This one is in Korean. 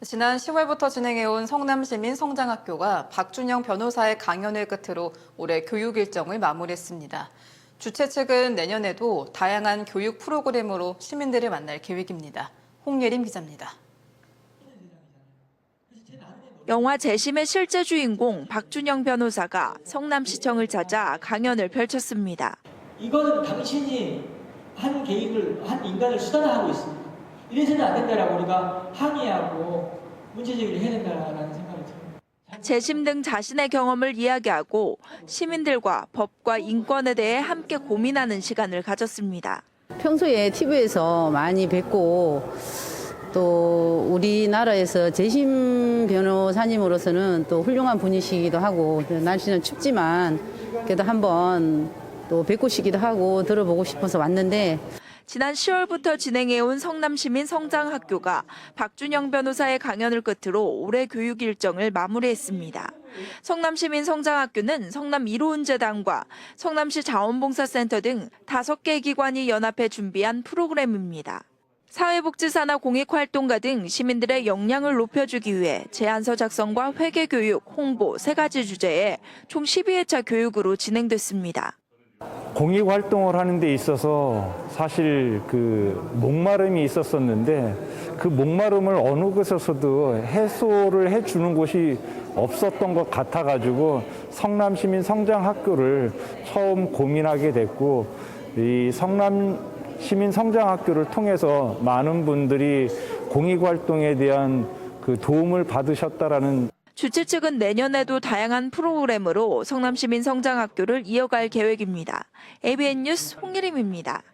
지난 10월부터 진행해온 성남시민 성장학교가 박준영 변호사의 강연을 끝으로 올해 교육 일정을 마무리했습니다. 주최 측은 내년에도 다양한 교육 프로그램으로 시민들을 만날 계획입니다. 홍예림 기자입니다. 영화 재심의 실제 주인공 박준영 변호사가 성남시청을 찾아 강연을 펼쳤습니다. 이거는 당신이 한 계획을 한 인간을 수단화하고 있습니다. 이래서는 안 된다라고 우리가 항의하고 문제 제기를 해야 된다라는 생각이 들어요. 재심 등 자신의 경험을 이야기하고 시민들과 법과 인권에 대해 함께 고민하는 시간을 가졌습니다. 평소에 TV에서 많이 뵙고 또 우리나라에서 재심 변호사님으로서는 또 훌륭한 분이시기도 하고 날씨는 춥지만 그래도 한번 또 뵙고 싶기도 하고 들어보고 싶어서 왔는데 지난 10월부터 진행해온 성남시민 성장학교가 박준영 변호사의 강연을 끝으로 올해 교육 일정을 마무리했습니다. 성남시민 성장학교는 성남 이로운재단과 성남시 자원봉사센터 등 5개 기관이 연합해 준비한 프로그램입니다. 사회복지사나 공익활동가 등 시민들의 역량을 높여주기 위해 제안서 작성과 회계교육, 홍보 세 가지 주제에 총 12회차 교육으로 진행됐습니다. 공익 활동을 하는 데 있어서 사실 그 목마름이 있었었는데 그 목마름을 어느 곳에서도 해소를 해 주는 곳이 없었던 것 같아 가지고 성남 시민 성장 학교를 처음 고민하게 됐고 이 성남 시민 성장 학교를 통해서 많은 분들이 공익 활동에 대한 그 도움을 받으셨다라는 주최 측은 내년에도 다양한 프로그램으로 성남시민 성장학교를 이어갈 계획입니다. ABN 뉴스 홍예림입니다.